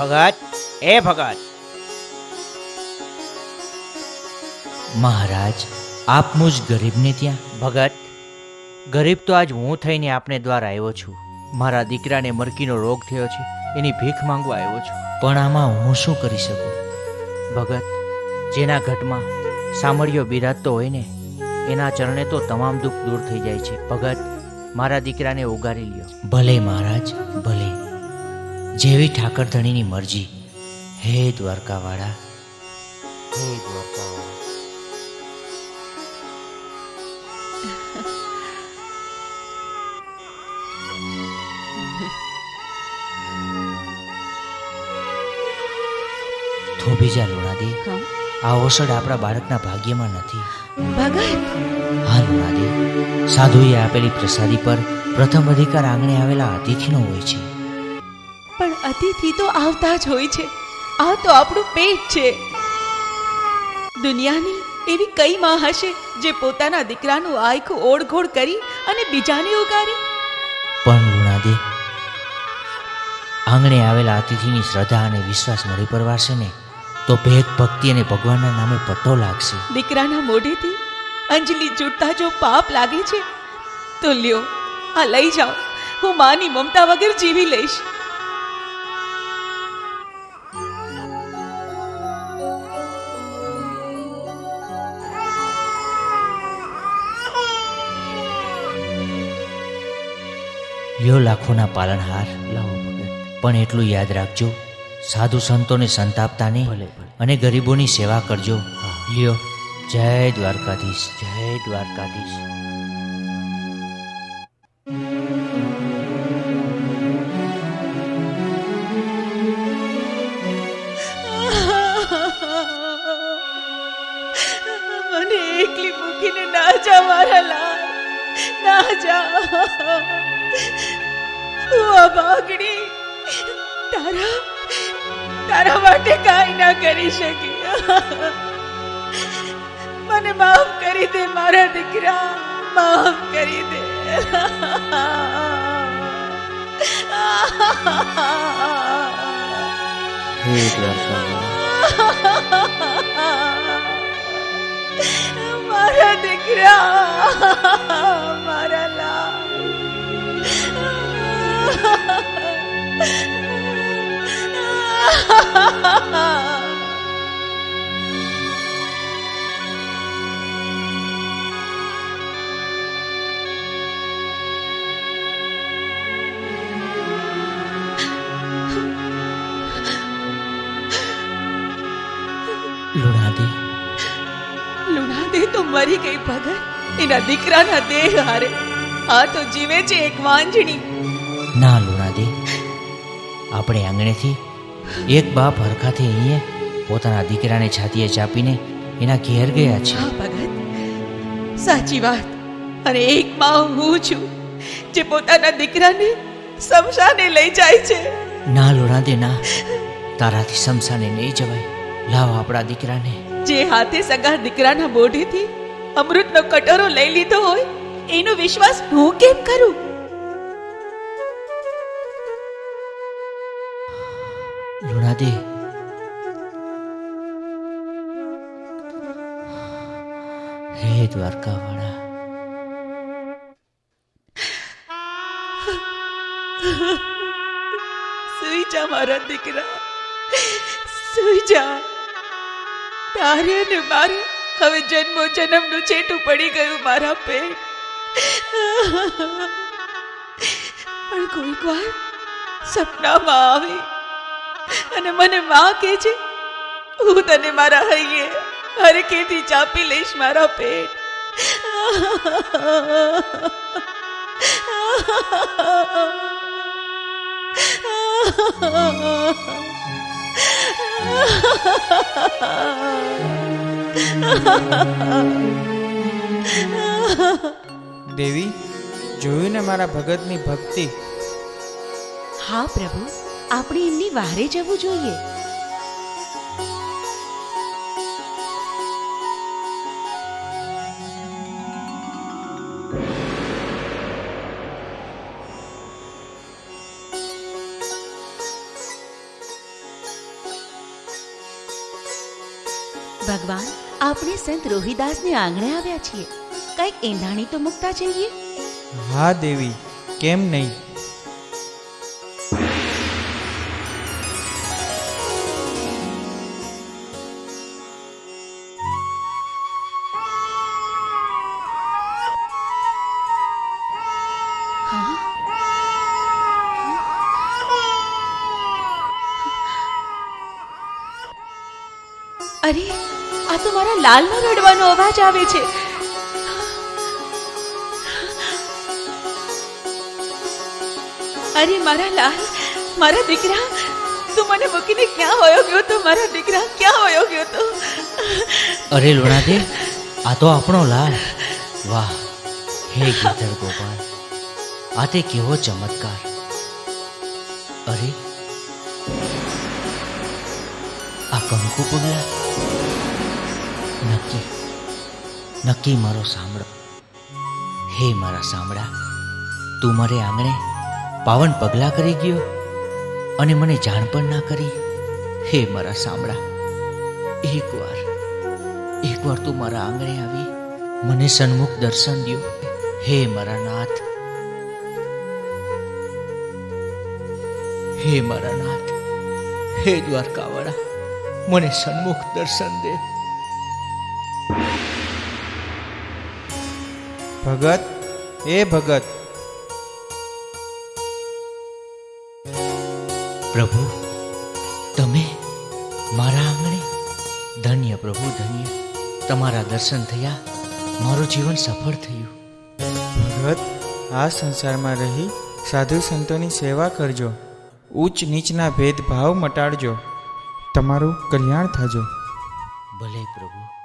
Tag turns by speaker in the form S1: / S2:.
S1: ભગત એ ભગત.
S2: મહારાજ આપમું જ ગરીબને ત્યાં?
S1: ભગત ગરીબ તો આજ હું થઈને આપને દ્વારા આવ્યો છું. મારા દીકરાને મરકીનો રોગ થયો છે એની ભીખ માંગવા આવ્યો છું.
S2: પણ આમાં હું શું કરી શકું?
S1: ભગત જેના ઘટમાં સામળિયો બિરાજતો હોય ને એના ચરણે તો તમામ દુઃખ દૂર થઈ જાય છે. ભગત મારા દીકરાને ઉગારી લ્યો.
S2: ભલે મહારાજ ભલે. જેવી ઠાકરધણીની મરજી. હે દ્વારકાવાળા.
S1: હે દ્વારકાવાળા.
S2: થોભી જા આ ઓસડ આપણા બાળકના ભાગ્યમાં નથી.
S3: ભગત
S2: હા લુણાદે. સાધુએ આપેલી પ્રસાદી પર પ્રથમ અધિકાર આંગણે આવેલા અતિથિનો હોય છે.
S3: પણ અતિથિ તો આવતા જ હોય છે. આ તો આપણું પેટ છે. દુનિયાની એવી કઈ માં હશે જે પોતાના દીકરાનું આયખું ઓળઘોળ કરી અને બીજાને ઉગારે?
S2: પણ ગુણાદે આંગણે આવેલા અતિથિની શ્રદ્ધા અને વિશ્વાસ મળી પરવારશે ને તો ભેદ ભક્તિ અને ભગવાનના નામે પટ્ટો લાગશે.
S3: દીકરાના મોઢેથી અંજલિ જૂટતા જો પાપ લાગે છે તો લ્યો આ લઈ જાઓ. હું માની મમતા વગર જીવી લઈશ.
S2: લ્યો લાખોના પાલનહાર.
S1: લાવો
S2: પણ એટલું યાદ રાખજો સાધુ સંતોને સંતાપતા નહીં અને ગરીબોની સેવા કરજો. લ્યો જય દ્વારકાધીશ
S1: જય દ્વારકાધીશ.
S3: મને એકલી મૂકીને ના જા મારા ના જા તું આ ભાગડી તારા તારા માટે કાંઈ ના કરી શકી. મને માફ કરી દે મારા દીકરા માફ કરી દે. મારા દીકરા. તો મરી ગઈ ભગત. એના દીકરાના દેહ હારે. આ તો જીવે છે એક વાંજણી.
S2: ના લુણાદે. આપણે આંગણેથી એક બાપ હરખાથી અહીંયા પોતાના દીકરાને છાતીએ ચાપીને એના ઘેર ગયા છે
S3: હા ભગત. સાચી વાત. અને એક માં હું છું જે પોતાના દીકરાને સમશાને લઈ જાય છે.
S2: ના લુણાદે ના. તારાથી સમસાને નહીં જવાય. લાવ આપણા દીકરાને.
S3: જે હાથે સગા દીકરાના મોઢેથી અમૃતનો કટોરો લઈ લીધો હોય એનો વિશ્વાસ હું કેમ કરું?
S2: લુણાદી હે દ્વારકાવાળા.
S3: સુઈ જા મારા દીકરા. સુઈ જા. તારે ને મારે હવે જન્મો જન્મનું છેટું પડી ગયું મારા પેટ. પણ કોઈક વાર સપનામાં આવે અને મને માં કહે છે, હું તને મારા હૈયે હરકેથી ચાપી લઈશ મારા પેટ.
S4: દેવી જોયું ને મારા ભગતની ભક્તિ?
S5: હા પ્રભુ આપણે એમની વારે જવું જોઈએ. ભગવાન આપણે સંત રોહિદાસને આંગણે આવ્યા છીએ. કંઈક એંધાણી તો મૂકતા જઈએ.
S4: હા દેવી કેમ નહીં?
S5: અરે આ તો મારા લાલનો રડવાનો અવાજ આવે છે.
S3: અરે મારા લાલ, મારા દીકરા, તું મને મૂકીને ક્યાં હોયો ગયો તો મારા દીકરા, ક્યાં હોયો ગયો તો
S2: અરે લુણાદે આ તો આપણો લાલ. વાહ, હે ગીધર ગોપાલ, આ તે કેવો ચમત્કાર. અરે, આ કંકુ પગલા નક્કી. નક્કી મારો સાંભળો. હે મારા સાંભળા, તું મારે આંગણે પાવન પગલા કરી ગયો અને મને જાણ પણ ના કરી. હે મારા સાંભળા, એકવાર એકવાર તું મારા આંગણે આવી, મને સન્મુખ દર્શન દ્યો. હે મારા નાથ. હે મારા નાથ. હે દ્વારકાવાળા, મને સન્મુખ દર્શન દે.
S4: ભગત? એ ભગત.
S2: પ્રભુ તમે મારા આંગણે ધન્ય પ્રભુ ધન્ય. તમારા દર્શન થયા મારું જીવન સફળ થયું.
S4: ભગત આ સંસારમાં રહી સાધુ સંતોની સેવા કરજો. ઉચ્ચ નીચના ભેદભાવ મટાડજો. તમારું કલ્યાણ થજો.
S2: ભલે પ્રભુ.